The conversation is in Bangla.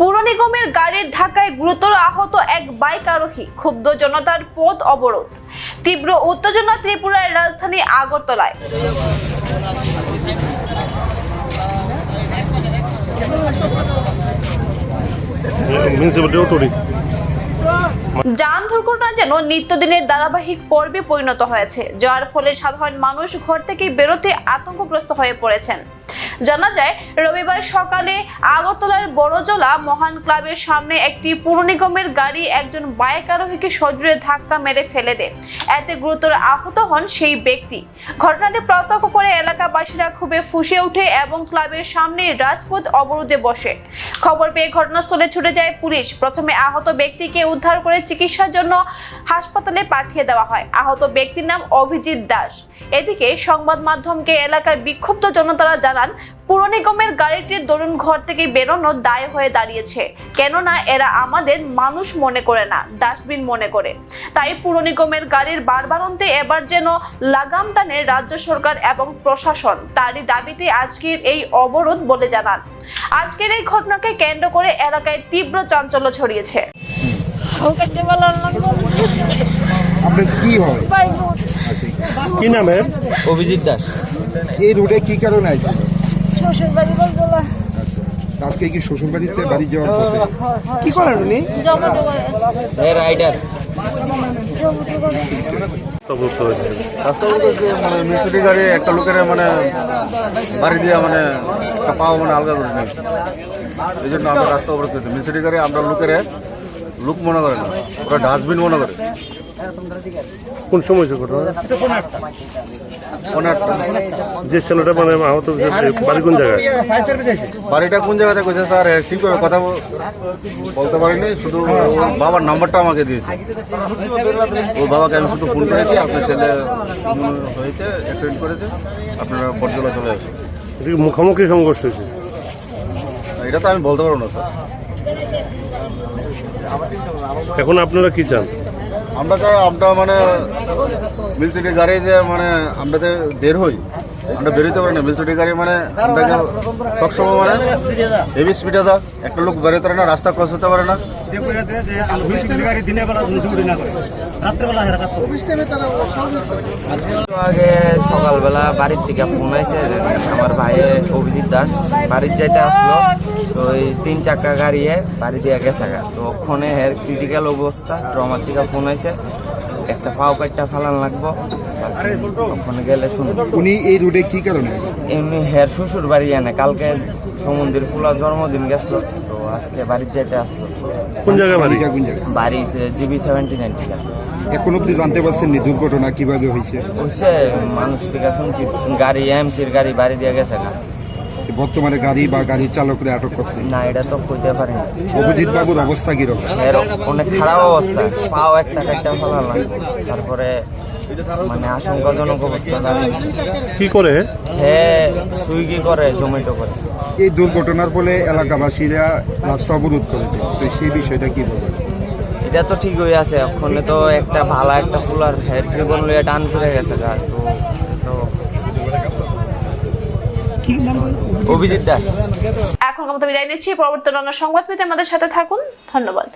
পুর নিগমের গাড়ির ধাক্কায় গুরুতর আহত এক বাইক আরোহী ক্ষুব্ধ জনতার পথ অবরোধ। তীব্র উত্তেজনা ত্রিপুরার রাজধানী আগরতলায়। যান দুর্ঘটনা যেন নিত্যদিনের ধারাবাহিক পর্বে পরিণত হয়েছে যার ফলে সাধারণ মানুষ ঘর থেকে বেরোতে আতঙ্কগ্রস্ত হয়ে পড়েছেন। জানা যায়, রবিবার সকালে আগরতলার বড়জলা মহান ক্লাবের সামনে একটি পুর নিগমের গাড়ি একজন বাইক আরোহীকে সজোরে ধাক্কা মেরে ফেলে দেয়। এতে গুরুতর আহত হন সেই ব্যক্তি। ঘটনাটি প্রত্যক্ষ করে এলাকাবাসীরা খুবই ফুঁসে ওঠে এবং ক্লাবের সামনে রাজপথ অবরোধে বসে। খবর পেয়ে ঘটনাস্থলে ছুটে যায় পুলিশ। প্রথমে আহত ব্যক্তিকে উদ্ধার করে চিকিৎসার জন্য হাসপাতালে পাঠিয়ে দেওয়া হয়। আহত ব্যক্তির নাম অভিজিৎ দাস। এদিকে সংবাদ মাধ্যমকে এলাকার বিক্ষুব্ধ জনতারা জানান পুর নিগমের গাড়িটির দরুন ঘর থেকে বেরোনো দায় হয়ে দাঁড়িয়েছে। কেননা এরা আমাদের মানুষ মনে করে না ডাস্টবিন মনে করে। তাই পুর নিগমের গাড়ির বারবারন্তে এবার যেন লাগাম টানে রাজ্য সরকার এবং প্রশাসন। তারই দাবিতে আজকের এই অবরোধ বলে জানান। আজকের এই ঘটনাকে কেন্দ্র করে এলাকায় তীব্র চাঞ্চল্য ছড়িয়েছে। আপনার কি হয়? কি নামে অভিজিৎ দাস। এই রোডে কি কারণে আছে শ্বশুর বাড়ি বলতলা আজকে কি শ্বশুর বাড়িতে বাড়ি যাওয়ার পথে? কি করেন উনি? রাইডার। মানে মিস্ত্রি গাড়ি একটা লোকের মানে বাড়ি দিয়ে মানে একটা পাওয়া মানে আলগা করে নিয়েছে এই জন্য আমরা রাস্তা অবরোধ করছি। মিস্ত্রি গাড়ি আমরা লোকের লুক মনে করে না। ওরা ডাস্টবিন মনে করে। কোন সময় হয়েছে ঘটনা? যে ছেলেটা মানে আহত বাড়ি কোন জায়গায়? বাড়িটা কোন জায়গাতে কইছে স্যার? ঠিক করে কথা বলতে পারিনি শুধু ওর বাবার নাম্বারটা আমাকে দিয়েছে। ওর বাবাকে আমি শুধু ফোন করেছি আপনার ছেলে হয়েছে অ্যাক্সিডেন্ট করেছে আপনারা পর্যলা চলে আসুন। মুখোমুখি সংঘর্ষ হয়েছে? এটা তো আমি বলতে পারব না স্যার। এখন আপনারা কি চান? আমরা তো আমরা মানে মিলসিটি গাড়ি যে মানে আমরা তো বের হই। আমরা বেরোতে পারি না। মিলসিটি গাড়ি মানে আমরা সবসময় মানে হেভি স্পিডে যা। একটা লোক বেরোতে পারে না রাস্তা ক্রস হতে পারে না। আগে সকালবেলা বাড়ির থেকে ফোন আইছে আমার ভাই অভিজিৎ দাস বাড়ির যাইতে আসলো। তো এই তিন চাকা গাড়িয়ে বাড়ি দিয়ে গেছে। তো ওখানে হের ক্রিটিক্যাল অবস্থা ট্রমার থেকে ফোন আইছে। একটা পাও কাটটা ফালান লাগবো। ওখানে গেলে শুনব উনি এই রোডে কি কারণে এমনি হের শ্বশুর বাড়ি এনে কালকে সমুদ্রের ফুলা জন্মদিন গেছিল তো আজকে বাড়ির যাইতে আসলো। কোন জায়গায় বাড়ি? কোন জায়গায়? বাড়ি জিবি সেভেন্টি নাইন এখন অব্দি জানতে পারছেন নি দুর্ঘটনা কীভাবে হয়েছে হইছে মানুষ থেকে শুনছি গাড়ি এমসির গাড়ি বাড়ি দিয়ে গেছে না বর্তমানে গাড়ি বা গাড়ির চালকরা আটক করছে। না এটা তো কইতে পারি না অভিজিৎ বাবুর অবস্থা কীরকম? এর অনেক খারাপ অবস্থা। পাও একটা ফেলা লাগবে তারপরে মানে আশঙ্কাজনক অবস্থা কি করে? হে সুইগি করে জোম্যাটো করে। এই দুর্ঘটনার ফলে এলাকাবাসীরা রাস্তা অবরোধ করেছে। তো সেই বিষয়টা কি বলবেন? এটা তো ঠিক হয়ে আছে। ওখানে তো একটা ভালো একটা ফুলার হেড জীবন লইয়া টান ফিরে গেছে তো অভিজিৎ দাস। এখন মতো বিদায় নিচ্ছি। পরবর্তী অন্য সংবাদ পেতে আমাদের সাথে থাকুন। ধন্যবাদ।